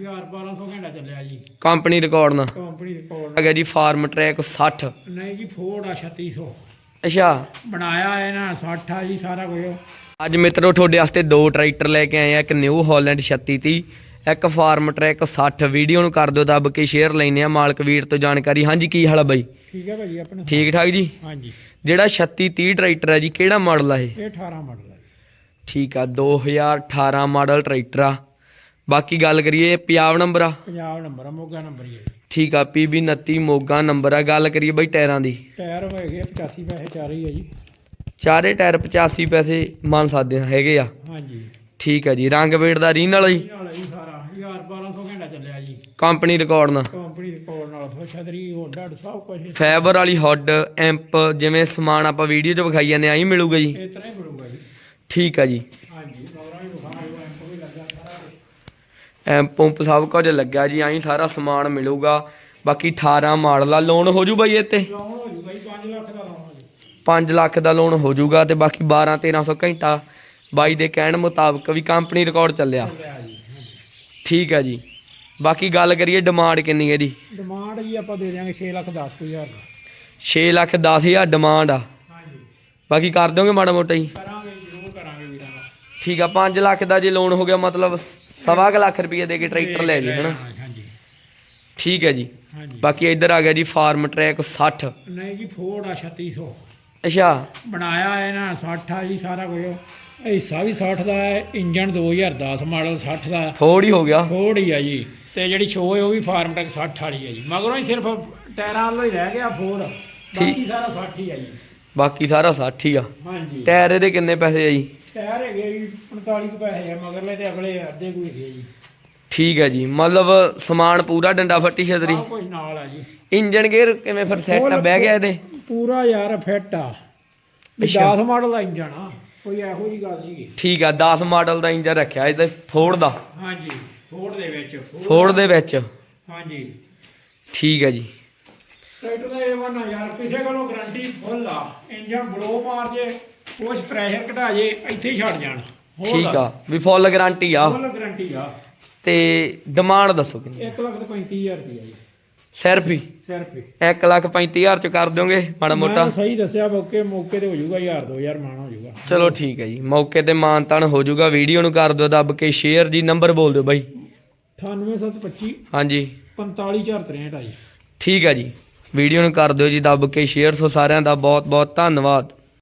ਯਾਰ 1200 ਘੰਟਾ ਚੱਲਿਆ ਜੀ। ਕੰਪਨੀ ਰਿਕਾਰਡ ਨਾਲ ਕੰਪਨੀ ਦੇ ਕੋਲ ਹੈਗਾ ਜੀ ਫਾਰਮ ਟਰੈਕ 60 ਨਹੀਂ ਜੀ ਫੋਰਡ ਆ 3600 ਅੱਛਾ। ਬਣਾਇਆ ਇਹਨਾਂ 60 ਆ ਜੀ ਸਾਰਾ ਕੁਝ। ਅੱਜ ਮਿੱਤਰੋ ਤੁਹਾਡੇ ਵਾਸਤੇ ਦੋ ਟਰੈਕਟਰ ਲੈ ਕੇ ਆਏ ਆ ਇੱਕ ਨਿਊ ਹਾਲੈਂਡ 3630 ਇੱਕ ਫਾਰਮ ਟਰੈਕ 60 ਵੀਡੀਓ ਨੂੰ ਕਰ ਦਿਓ ਦੱਬ ਕੇ ਸ਼ੇਅਰ ਲੈਨੇ ਆ ਮਾਲਕ ਵੀਰ ਤੋਂ ਜਾਣਕਾਰੀ। ਹਾਂਜੀ ਕੀ ਹਾਲ ਆ ਬਾਈ? ਠੀਕ ਹੈ ਭਾਜੀ ਆਪਣੇ ਠੀਕ ਠਾਕ ਜੀ? ਹਾਂਜੀ। ਜਿਹੜਾ 3630 ਟਰੈਕਟਰ ਹੈ ਜੀ ਕਿਹੜਾ ਮਾਡਲ ਆ ਇਹ? ਇਹ 18 ਮਾਡਲ ਜੀ। ਠੀਕ ਆ 2018 ਮਾਡਲ ਟਰੈਕਟਰ ਆ। ਬਾਕੀ ਗੱਲ ਕਰੀਏ ਪੰਜਾਬ ਨੰਬਰ ਆ? ਪੰਜਾਬ ਨੰਬਰ ਆ ਮੋਗਾ ਨੰਬਰ ਹੀ ਹੈ। ਠੀਕ ਆ PB 29 ਮੋਗਾ ਨੰਬਰ ਆ। ਗੱਲ ਕਰੀਏ ਬਾਈ ਟਾਇਰਾਂ ਦੀ। ਟਾਇਰ ਹੈਗੇ 85 ਪੈਸੇ ਚਾਰ ਹੀ ਹੈ ਜੀ। ਚਾਰੇ ਟਾਇਰ 85 ਪੈਸੇ ਮੰਨ ਸਕਦੇ ਆ, ਹੈਗੇ ਆ। ਹਾਂਜੀ। ਠੀਕ ਆ ਜੀ ਰੰਗ ਵੇਟ ਦਾ ਰੀਨ ਵਾਲਾ ਜੀ। ਸਾਰਾ ਯਾਰ 1200 ਘੰਟਾ ਚੱਲਿਆ ਜੀ। ਕੰਪਨੀ ਰਿਕਾਰਡ ਨਾਲ। ਕੰਪਨੀ ਕੋਲ ਨਾਲ ਤੋਂ ਛਤਰੀ ਹੋਰ ਡੱਡ ਸਭ ਕੁਝ ਇਸ ਫਾਈਬਰ ਵਾਲੀ ਹੱਡ ਐਂਪ ਜਿਵੇਂ ਸਮਾਨ ਆਪਾਂ ਵੀਡੀਓ 'ਚ ਵਿਖਾਈ ਜਾਂਦੇ ਆਈ ਮਿਲੂਗਾ ਜੀ। ਤਰ੍ਹਾਂ ਹੀ ਮਿਲੂਗਾ ਜੀ। ਠੀਕ ਆ ਜੀ। ਹਾਂਜੀ ਵੀ ਵਿਖਾ ਦਿਓ ਐਂਪ ਵੀ ਲੱਗਾ ਸਾਰਾ ਕੁਛ। ਐਂਪ ਪੰਪ ਸਭ ਕੁਝ ਲੱਗਿਆ ਜੀ ਆਈ ਸਾਰਾ ਸਮਾਨ ਮਿਲੂਗਾ। ਬਾਕੀ 18 ਮਾਡਲ ਆ ਲੋਨ ਹੋ ਜੂ ਬਾਈ ਇਹ ਤੇ? ਲੋਨ ਹੋ ਜੂਗਾ ਜੀ 5 ਲੱਖ ਦਾ ਲੋਨ ਹੋ ਜੀ। 5 ਲੱਖ ਦਾ ਲੋਨ ਹੋ ਜੂਗਾ ਤੇ ਬਾਕੀ 12 1300 ਘੰਟਾ ਬਾਈ ਦੇ ਕਹਿਣ ਮੁਤਾਬਕ ਵੀ ਕੰਪਨੀ ਰਿਕਾਰਡ ਚੱਲਿਆ। ਠੀਕ ਆ ਜੀ। ਬਾਕੀ ਗੱਲ ਕਰੀਏ ਡਿਮਾਂਡ ਕਿੰਨੀ ਹੈ ਇਹਦੀ? ਡਿਮਾਂਡ ਜੀ ਆਪਾਂ ਦੇ ਦਿਆਂਗੇ 6 ਲੱਖ 10 ਕੁ ਹਜ਼ਾਰ ਦਾ। 6 ਲੱਖ 10 ਹਜ਼ਾਰ ਡਿਮਾਂਡ ਆ। ਹਾਂਜੀ। ਬਾਕੀ ਕਰ ਦੋਗੇ ਮਾੜਾ ਮੋਟਾ ਜੀ? ਕਰਾਂਗੇ ਜ਼ਰੂਰ ਕਰਾਂਗੇ ਵੀਰਾਂ ਦਾ। ਠੀਕ ਆ 5 ਲੱਖ ਦਾ ਜੇ ਲੋਨ ਹੋ ਗਿਆ ਮਤਲਬ ਸਵਾ ਕੁ ਲੱਖ ਰੁਪਏ ਦੇ ਕੇ ਟਰੈਕਟਰ ਲੈ ਜੀ ਹਨਾ? ਹਾਂਜੀ। ਠੀਕ ਹੈ ਜੀ। ਹਾਂਜੀ। ਬਾਕੀ ਇੱਧਰ ਆ ਗਿਆ ਜੀ ਫਾਰਮ ਟਰੈਕ 60 ਨਹੀਂ ਜੀ ਫੋਰਡ ਆ 3600 ਅੱਛਾ। ਬਣਾਇਆ ਇਹਨਾਂ 60 ਆ ਜੀ ਸਾਰਾ ਕੁਝ। ਹਿੱਸਾ ਵੀ 60 ਦਾ ਹੈ ਇੰਜਨ 2010 ਮਾਡਲ 60 ਦਾ। ਥੋੜ ਹੀ ਹੋ ਗਿਆ। ਫੋਰਡ ਹੀ ਆ ਜੀ। ਤੇ ਜਿਹੜੀ ਸ਼ੋ ਹੈ ਉਹ ਵੀ ਫਾਰਮ ਟੈਕ 60 ਵਾਲੀ ਹੈ ਜੀ। ਮਗਰੋਂ ਹੀ ਸਿਰਫ ਟਾਇਰਾਂ ਵੱਲੋਂ ਹੀ ਰਹਿ ਗਿਆ ਫੋਰਡ ਬਾਕੀ ਸਾਰਾ 60 ਹੀ ਆ ਜੀ। ਬਾਕੀ ਸਾਰਾ 60 ਹੀ ਆ। ਹਾਂਜੀ। ਟਾਇਰ ਇਹਦੇ ਕਿੰਨੇ ਪੈਸੇ ਆ ਜੀ? ਟਾਇਰ ਹੈਗੇ ਜੀ 45 ਕੁ ਪੈਸੇ ਆ ਮਗਰਲੇ ਤੇ ਅਗਲੇ ਅੱਧੇ ਕੋਈ ਹੈਗੇ ਜੀ। ਠੀਕ ਹੈ ਜੀ ਮਤਲਬ ਸਮਾਨ ਪੂਰਾ ਡੰਡਾ ਫੱਟੀ ਛਤਰੀ ਸਭ ਕੁਝ ਨਾਲ ਆ ਜੀ। ਇੰਜਨ ਗੇਅਰ ਕਿਵੇਂ ਫਿਰ ਸੈੱਟ ਆ? ਬਹਿ ਗਿਆ ਇਹਦੇ? ਪੂਰਾ ਯਾਰ ਫਿੱਟ ਆ। ਵੀ ਅੱਛਾ। 10 ਮਾਡਲ ਦਾ ਇੰਜਨ ਆ ਕੋਈ ਇਹੋ ਜੀ ਗੱਲ ਨਹੀਂ ਠੀਕ ਆ 10 ਮਾਡਲ ਦਾ ਇੰਜਨ ਰੱਖਿਆ ਇਹਦੇ ਫੋੜ ਦਾ? ਹਾਂਜੀ ਫੋਰਡ ਦੇ ਵਿੱਚ। ਫੋੜ ਦੇ ਵਿੱਚ? ਹਾਂਜੀ। ਠੀਕ ਹੈ ਜੀ। ਟਰੈਕਟਰ ਦਾ ਇਹ ਵਨ ਯਾਰ ਕਿਸੇ ਕੋਲੋਂ ਗਾਰੰਟੀ ਫੁੱਲ ਆ। ਇੰਜਨ ਬਲੋ ਮਾਰ ਜੇ ਕੁਛ ਪ੍ਰੈਸ਼ਰ ਘਟਾ ਜੇ ਇੱਥੇ ਹੀ ਛੱਡ ਜਾਣ। ਹੋਰ ਠੀਕ ਆ ਵੀ ਫੁੱਲ ਗਾਰੰਟੀ ਆ। ਫੁੱਲ ਗਾਰੰਟੀ ਆ। ਤੇ ਡਿਮਾਂਡ ਦੱਸੋ ਕਿੰਨੀ 1 ਲੱਖ ਤੇ 35000 ਰੁਪਇਆ ਜੀ। ਸਿਰਫ ਹੀ? ਸਿਰਫ ਹੀ। 1 ਲੱਖ 35000 ਚ ਕਰ ਦਿਓਗੇ ਮਾੜਾ ਮੋਟਾ? ਮੈਂ ਸਹੀ ਦੱਸਿਆ ਮੌਕੇ ਮੌਕੇ ਤੇ ਹੋ ਜਾਊਗਾ 1000 2000 ਮਾਣਾ ਹੋ ਜਾਊਗਾ। ਚਲੋ ਠੀਕ ਹੈ ਜੀ ਮੌਕੇ ਤੇ ਮਾਨਤਾਨ ਹੋ ਜਾਊਗਾ ਵੀਡੀਓ ਨੂੰ ਕਰ ਦਿਓ ਦੱਬ ਕੇ ਸ਼ੇਅਰ ਜੀ ਨੰਬਰ ਬੋਲ ਦਿਓ ਬਾਈ। 98725 ਹਾਂਜੀ। 45463 ਆ ਜੀ। ਠੀਕ ਹੈ ਜੀ ਵੀਡੀਓ ਨੂੰ ਕਰ ਦਿਓ ਜੀ ਦੱਬ ਕੇ ਸ਼ੇਅਰ ਸੋ ਸਾਰਿਆਂ ਦਾ ਬਹੁਤ ਬਹੁਤ ਧੰਨਵਾਦ।